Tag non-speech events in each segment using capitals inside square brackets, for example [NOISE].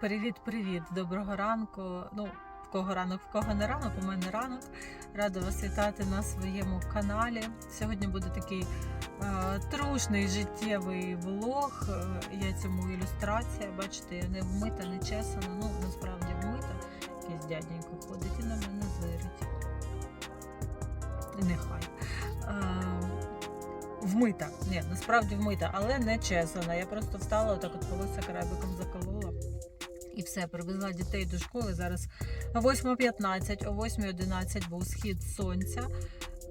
привіт-привіт! Доброго ранку. Ну, в кого ранок, в кого не ранок, у мене ранок. Рада вас вітати на своєму каналі. Сьогодні буде такий е, трушний життєвий влог. Е, я цьому ілюстрація. Бачите, я не вмита, не чесана. Ну, насправді вмита. Якийсь дяденько ходить і на мене зирить. Нехай. Е, Вмита. Ні, насправді вмита, але не чесана. Я просто встала, отак от волосся крабиком заколола. І все, привезла дітей до школи. Зараз 8.15, о 8.11 був схід сонця.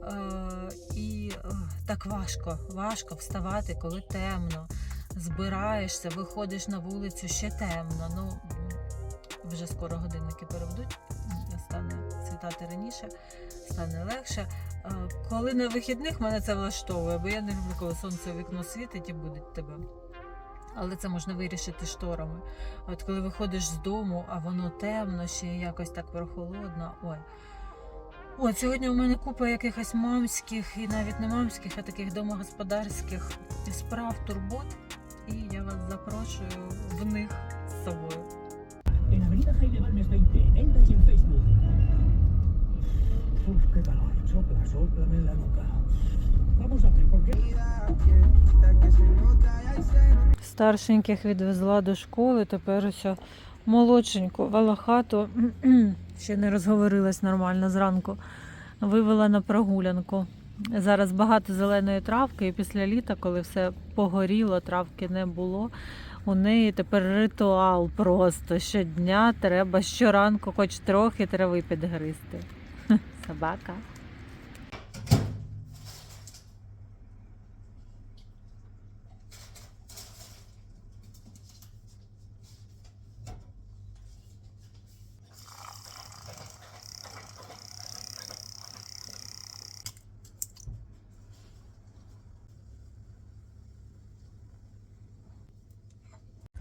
Е, і е, так важко, важко вставати, коли темно. Збираєшся, виходиш на вулицю, ще темно. Ну, вже скоро годинники переведуть, стане світати раніше, стане легше. Е, Коли на вихідних мене це влаштовує, бо я не люблю, коли сонце у вікно світить і буде тебе. Але це можна вирішити шторами. От коли виходиш з дому, а воно темно, ще якось так прохолодно. Ой. От сьогодні у мене купа якихось мамських і навіть не мамських, а таких домогосподарських справ, турбот. І я вас запрошую в них з собою. En Avenida Jaime Balmes 20, entra y en Facebook. Uf. Sopla, soplame en la. Старшеньких відвезла до школи, тепер ось молодшеньку Валахату [CLEARS THROAT] ще не розговорилась нормально зранку. Вивела на прогулянку. Зараз багато зеленої травки, і після літа, коли все погоріло, травки не було. У неї тепер ритуал просто щодня треба щоранку, хоч трохи трави підгризти. [LAUGHS] Собака.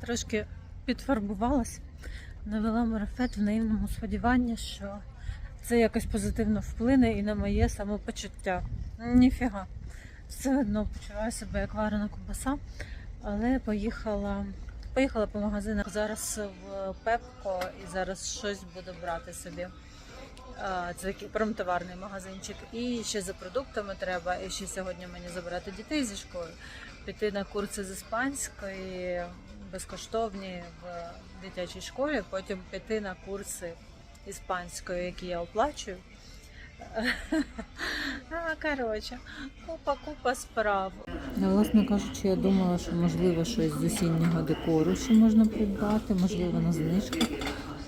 Трошки підфарбувалась, навела марафет в наївному сподіванні, що це якось позитивно вплине і на моє самопочуття. Ніфіга. Все одно почуваю себе як варена ковбаса, але поїхала, поїхала по магазинах зараз в Пепко і зараз щось буду брати собі. Це такий промтоварний магазинчик. І ще за продуктами треба. І ще сьогодні мені забрати дітей зі школи, піти на курси з іспанської безкоштовні в дитячій школі, потім піти на курси іспанської, які я оплачую. [LAUGHS] Коротше, купа-купа справ. Власне кажучи, я думала, що можливо щось з осіннього декору ще можна придбати, можливо, на знижках.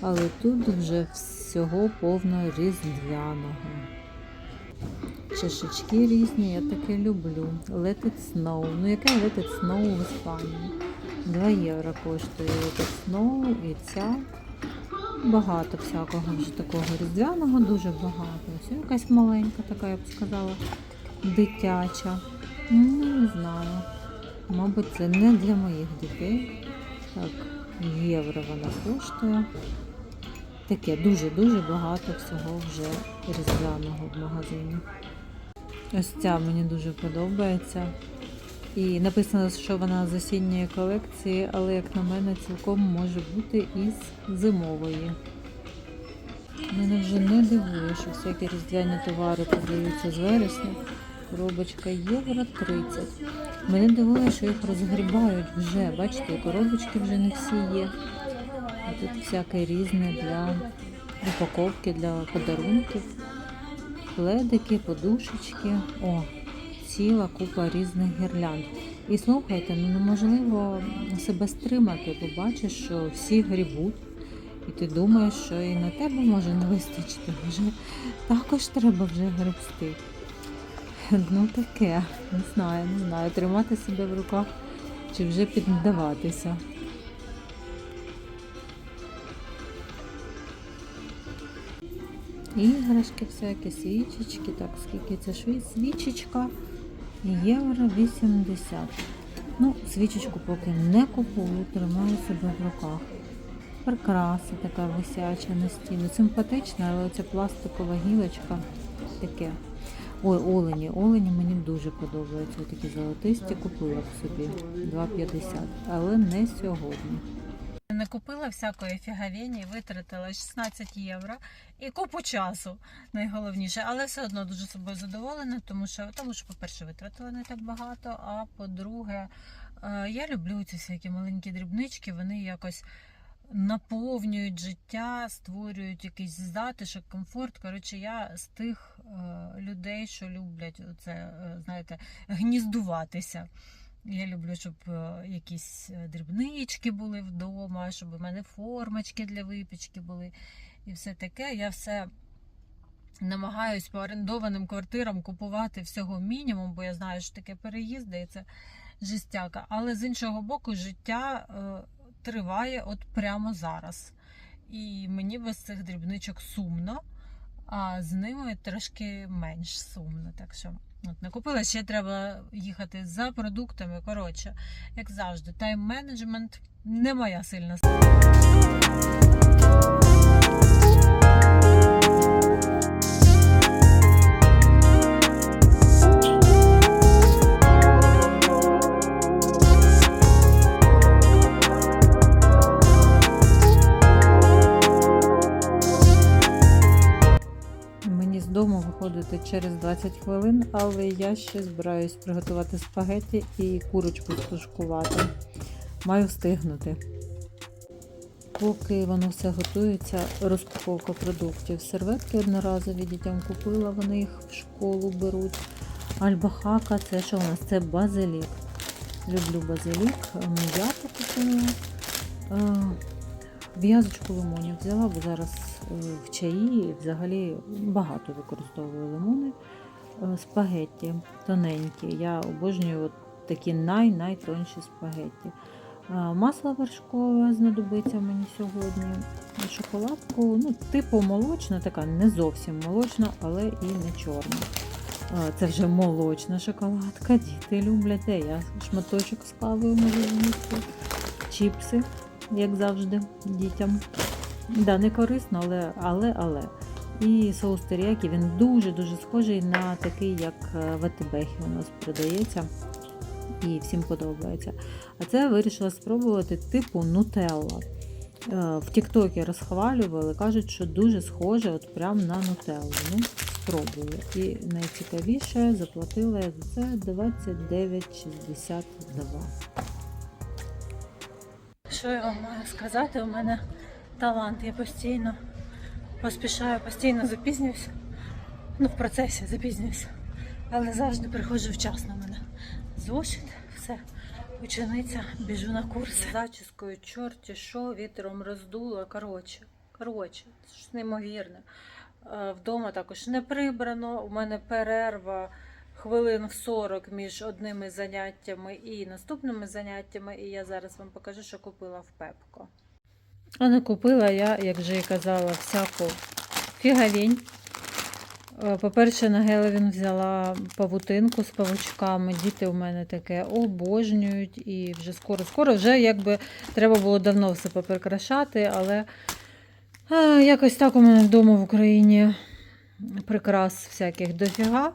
Але тут вже всього повно різдвяного. Чашечки різні, я таке люблю. Let it snow. Ну яке Let it snow в Іспанії? 2 євро коштує snow і ця. Багато всякого вже такого різдвяного, дуже багато. Ось якась маленька, така, я б сказала, дитяча. Ну, не знаю. Мабуть, це не для моїх дітей. Так, євро вона коштує. Таке дуже-дуже багато всього вже різдвяного в магазині. Ось ця мені дуже подобається. І написано, що вона з осінньої колекції, але, як на мене, цілком може бути із зимової. Мене вже не дивує, що всякі різдвяні товари продаються з вересня. Коробочка євро 30. Мене дивує, що їх розгрібають вже. Бачите, коробочки вже не всі є. А тут всяке різне для упаковки, для подарунків. Пледики, подушечки. О, ціла купа різних гірлянд. І слухайте, ну неможливо себе стримати, бо бачиш, що всі грібуть. І ти думаєш, що і на тебе може не вистачити. Вже також треба вже гребсти. Ну таке, не знаю, не знаю. Тримати себе в руках чи вже піддаватися. Іграшки всякі, свічечки. Так, скільки це шві- свічечка? Євро 80. Ну, свічечку поки не купую, тримаю себе в руках. Прикраса така висяча на стіну. Симпатична, але ця пластикова гілочка таке. Ой, олені. Олені мені дуже подобаються. Такі золотисті купила б собі 2,50. Але не сьогодні. Не купила всякої фігавені, витратила 16 євро і купу часу, найголовніше, але все одно дуже собою задоволена, тому що, тому що по-перше, витратила не так багато, а по-друге, е, я люблю ці всякі маленькі дрібнички, вони якось наповнюють життя, створюють якийсь затишок, комфорт. Коротше, я з тих е, людей, що люблять це, е, знаєте, гніздуватися. Я люблю, щоб е, якісь е, дрібнички були вдома, щоб у мене формочки для випічки були і все таке. Я все намагаюсь по орендованим квартирам купувати всього мінімум, бо я знаю, що таке переїзди і це жестяка. Але з іншого боку, життя е, триває от прямо зараз. І мені без цих дрібничок сумно, а з ними трошки менш сумно. Так що От, не купила, ще треба їхати за продуктами. Коротше, як завжди, тайм-менеджмент не моя сильна виходити через 20 хвилин, але я ще збираюсь приготувати спагетті і курочку стушкувати. Маю встигнути. Поки воно все готується, розпаковка продуктів. Серветки одноразові дітям купила, вони їх в школу беруть. Альбахака, це що у нас? Це базилік. Люблю базилік, м'ята купила. Е, В'язочку лимонів взяла, бо зараз е, в чаї взагалі багато використовую лимони. Е, Спагетті тоненькі. Я обожнюю от такі най-найтонші спагетті. Е, Масло вершкове знадобиться мені сьогодні. Шоколадку, ну, типу молочна, така не зовсім молочна, але і не чорна. Е, Це вже молочна шоколадка. Діти люблять. Де я шматочок з кавою можу з'їсти. Чіпси як завжди, дітям. Да, не корисно, але, але, але. І соус теріякі, він дуже-дуже схожий на такий, як е, в Атибехі у нас продається. І всім подобається. А це я вирішила спробувати типу нутелла. Е, В Тіктокі розхвалювали, кажуть, що дуже схоже от прям на нутеллу. Ну, спробую. І найцікавіше заплатила я за це 29,62. Що я вам маю сказати? У мене талант. Я постійно поспішаю, постійно запізнююся. Ну, в процесі запізнююся. Але завжди приходжу вчасно. Мене зошит, все, учениця, біжу на курси. Зачіскою, чорті, що вітром роздуло. Коротше, коротше, ж неймовірне. Е, Вдома також не прибрано. У мене перерва хвилин в 40 між одними заняттями і наступними заняттями. І я зараз вам покажу, що купила в Пепко. А не купила я, як вже і казала, всяку фігавінь. Е, По-перше, на Геловін взяла павутинку з павучками. Діти у мене таке обожнюють і вже скоро-скоро вже якби треба було давно все поприкрашати, але а, якось так у мене вдома в Україні прикрас всяких дофіга.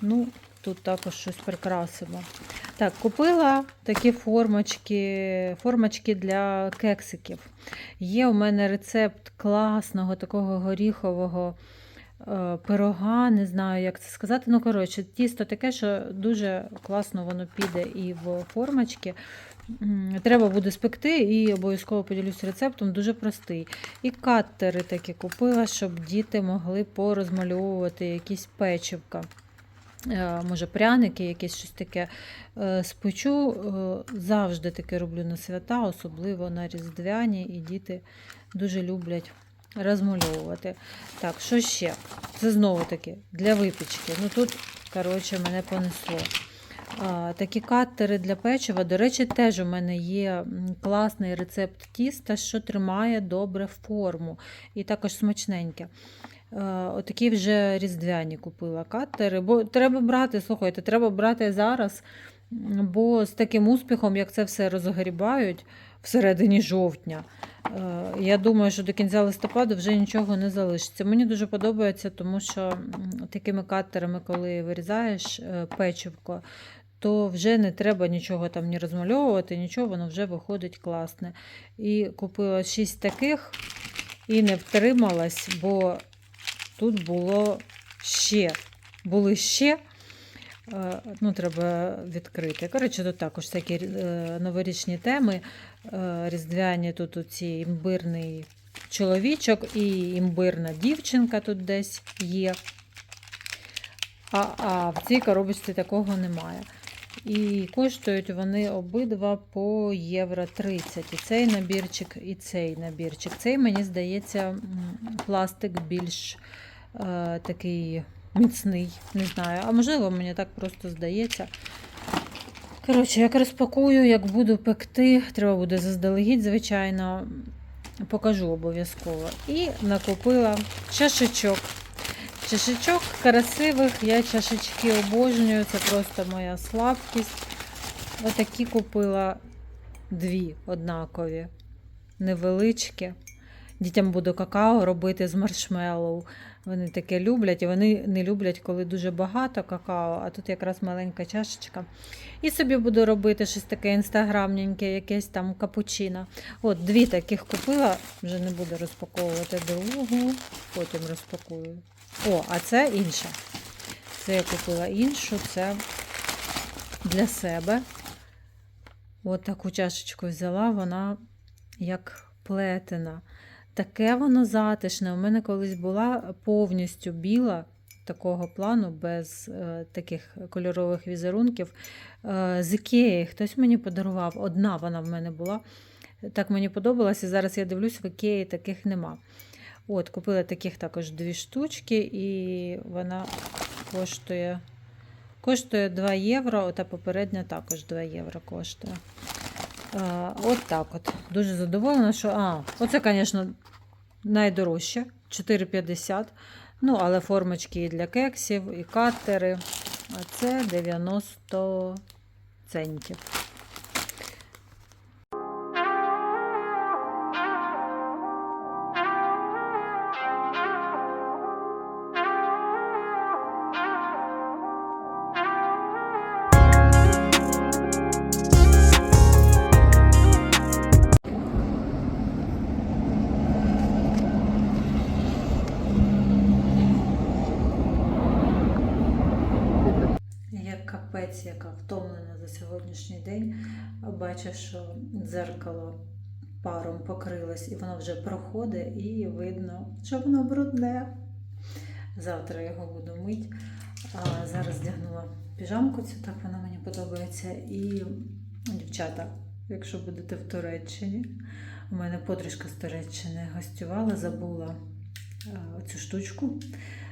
Ну, тут також щось прикрасимо. Так, купила такі формочки, формочки для кексиків. Є у мене рецепт класного такого горіхового е, пирога, не знаю, як це сказати. Ну, коротше, тісто таке, що дуже класно воно піде і в формочки. Треба буде спекти і обов'язково поділюсь рецептом, дуже простий. І каттери такі купила, щоб діти могли порозмальовувати якісь печивка. Е, Може, пряники, якесь щось таке е, спечу. Е, Завжди таке роблю на свята, особливо на Різдвяні, і діти дуже люблять розмальовувати. Так, що ще? Це знову таки для випічки. Ну тут, коротше, мене понесло. Такі каттери для печива. До речі, теж у мене є класний рецепт тіста, що тримає добре форму і також смачненьке. Е, Отакі вже різдвяні купила каттери. Бо треба брати, слухайте, треба брати зараз, бо з таким успіхом, як це все розгрібають всередині жовтня, е, я думаю, що до кінця листопада вже нічого не залишиться. Мені дуже подобається, тому що такими каттерами, коли вирізаєш е, печивко, то вже не треба нічого там ні розмальовувати, нічого, воно вже виходить класне. І купила 6 таких і не втрималась, бо тут було ще. Були ще. Е, Ну, треба відкрити. Коротше, тут також такі е, новорічні теми. Е, Різдвяні тут оці імбирний чоловічок і імбирна дівчинка тут десь є. А, а в цій коробочці такого немає. І коштують вони обидва по євро 30. І цей набірчик, і цей набірчик. Цей, мені здається, пластик більш такий міцний. Не знаю. А можливо, мені так просто здається. Коротше, як розпакую, як буду пекти, треба буде заздалегідь, звичайно, покажу обов'язково. І накупила чашечок. Чашечок красивих, я чашечки обожнюю, це просто моя слабкість. Отакі купила дві однакові, невеличкі. Дітям буду какао робити з маршмеллоу. Вони таке люблять, і вони не люблять, коли дуже багато какао, а тут якраз маленька чашечка. І собі буду робити щось таке інстаграмненьке, якесь там капучино. От дві таких купила, вже не буду розпаковувати другу, потім розпакую. О, а це інша. Це я купила іншу, це для себе. От таку чашечку взяла, вона як плетена. Таке воно затишне. У мене колись була повністю біла такого плану, без е, таких кольорових візерунків. Е, з Ікеї хтось мені подарував. Одна вона в мене була. Так мені подобалося. Зараз я дивлюсь, в Ікеї таких нема. От, купила таких також дві штучки, і вона коштує, коштує 2 євро, та попередня також 2 євро коштує. А, от так от. Дуже задоволена, що. А, оце, звісно, найдорожче 4,50. Ну, але формочки і для кексів, і катери. А це 90 центів. Сьогоднішній день. Бачу, що дзеркало паром покрилось, і воно вже проходить, і видно, що воно брудне. Завтра його буду мити. А зараз вдягнула піжамку, цю так вона мені подобається. І дівчата, якщо будете в Туреччині, у мене подружка з Туреччини гостювала, забула цю штучку.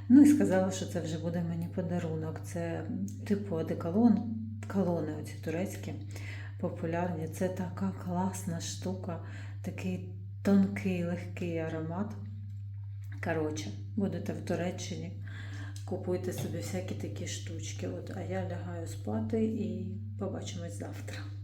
Ну і сказала, що це вже буде мені подарунок. Це типу одеколон, колони оці турецькі популярні. Це така класна штука, такий тонкий, легкий аромат. Коротше, будете в Туреччині, купуйте собі всякі такі штучки. От, а я лягаю спати і побачимось завтра.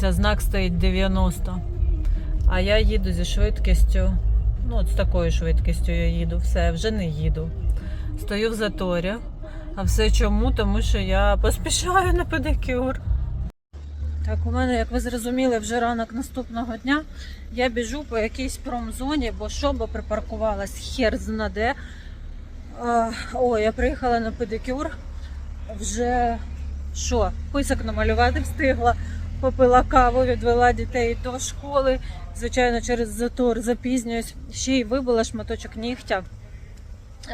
Дивіться, знак стоїть 90. А я їду зі швидкістю. Ну, от з такою швидкістю я їду. Все, вже не їду. Стою в заторі. А все чому? Тому що я поспішаю на педикюр. Так, у мене, як ви зрозуміли, вже ранок наступного дня. Я біжу по якійсь промзоні, бо що, бо припаркувалась хер знаде. О, я приїхала на педикюр. Вже що, писок намалювати встигла попила каву, відвела дітей до школи. Звичайно, через затор запізнююсь. Ще й вибила шматочок нігтя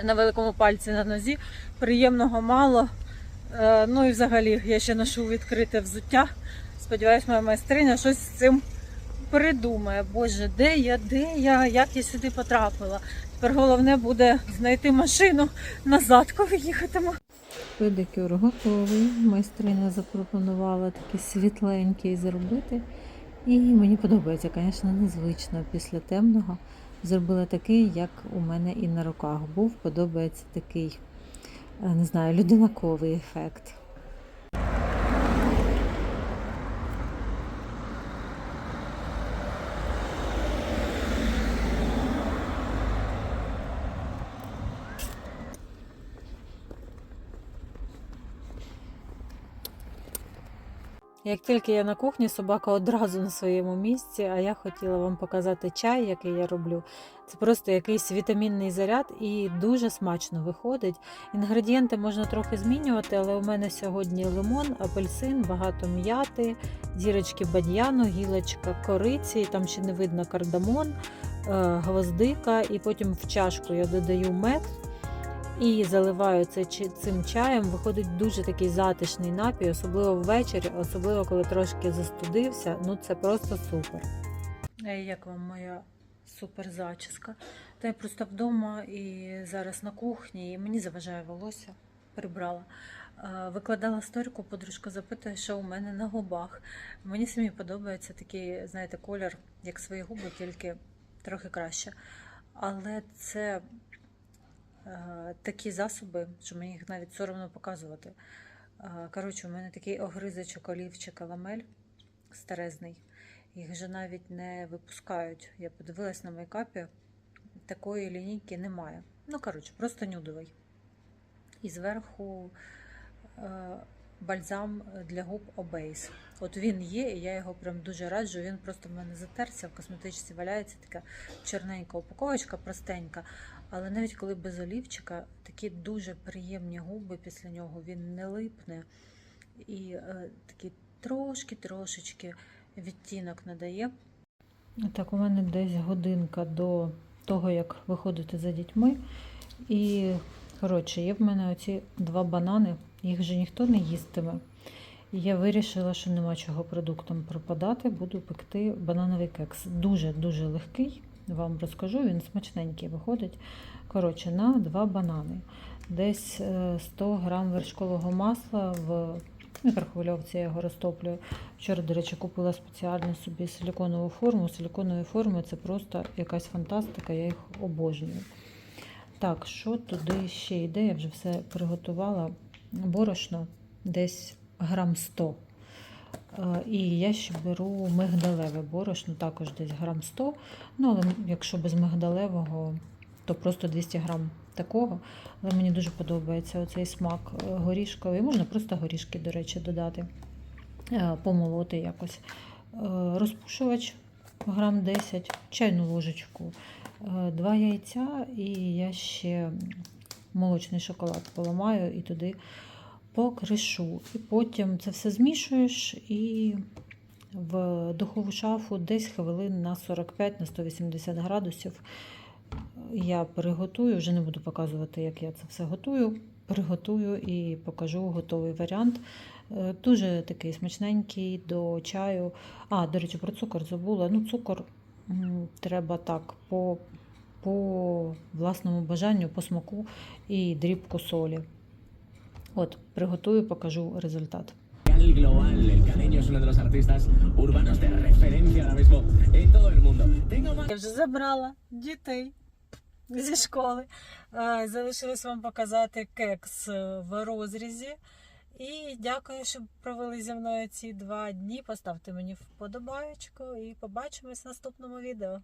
на великому пальці на нозі. Приємного мало. Е, Ну і взагалі я ще ношу відкрите взуття. Сподіваюсь, моя майстриня щось з цим придумає. Боже, де я, де я, як я сюди потрапила? Тепер головне буде знайти машину назад, коли їхатиму. Педикюр готовий. Майстриня запропонувала такий світленький зробити. І мені подобається, звісно, незвично після темного. Зробила такий, як у мене і на руках був. Подобається такий, е, не знаю, людинаковий ефект. Як тільки я на кухні, собака одразу на своєму місці, а я хотіла вам показати чай, який я роблю. Це просто якийсь вітамінний заряд і дуже смачно виходить. Інгредієнти можна трохи змінювати, але у мене сьогодні лимон, апельсин, багато м'яти, зірочки бадьяну, гілочка кориці, там ще не видно кардамон, е, гвоздика, і потім в чашку я додаю мед. І заливаю це цим чаєм. Виходить дуже такий затишний напій, особливо ввечері, особливо коли трошки застудився. Ну це просто супер. Як вам моя супер зачіска? Та я просто вдома і зараз на кухні, і мені заважає волосся. Прибрала. Е, Викладала сторіку, подружка запитує, що у мене на губах. Мені самі подобається такий, знаєте, колір, як свої губи, тільки трохи краще. Але це е, такі засоби, що мені їх навіть соромно показувати. Е, Коротше, у мене такий огризочок олівчика ламель старезний. Їх вже навіть не випускають. Я подивилась на мейкапі, такої лінійки немає. Ну, коротше, просто нюдовий. І зверху е, бальзам для губ Обейс. От він є, і я його прям дуже раджу. Він просто в мене затерся, в косметичці валяється така чорненька упаковочка, простенька. Але навіть коли без олівчика, такі дуже приємні губи після нього, він не липне і е, такий трошки-трошечки відтінок надає. Так, у мене десь годинка до того, як виходити за дітьми. І, коротше, є в мене оці два банани, їх же ніхто не їстиме. І я вирішила, що нема чого продуктам пропадати, буду пекти банановий кекс. Дуже-дуже легкий, вам розкажу, він смачненький виходить. Коротше, на два банани. Десь е, 100 грам вершкового масла в мікрохвильовці я його розтоплюю. Вчора, до речі, купила спеціально собі силіконову форму. Силіконові форми це просто якась фантастика, я їх обожнюю. Так, що туди ще йде? Я вже все приготувала. Борошно десь грам 100. Е, І я ще беру мигдалеве борошно, також десь грам 100. Ну, але якщо без мигдалевого, то просто 200 грам такого. Але мені дуже подобається оцей смак е, горішковий. Можна просто горішки, до речі, додати, е, помолоти якось. Розпушувач грам 10, чайну ложечку, два яйця, і я ще молочний шоколад поламаю і туди покришу. І потім це все змішуєш і в духову шафу десь хвилин на 45 на 180 градусів. Я приготую, вже не буду показувати, як я це все готую. Приготую і покажу готовий варіант. Е, Дуже такий смачненький до чаю. А, до речі, про цукор забула. Ну, цукор треба так по, по власному бажанню, по смаку і дрібку солі. От, приготую, покажу результат. global, el caleño es uno de los artistas urbanos de referencia ahora mismo en todo el mundo. Tengo más. Я вже забрала дітей зі школи. Е, Залишилось вам показати кекс в розрізі. І дякую, що провели зі мною ці два дні. Поставте мені вподобаєчку і побачимось в наступному відео.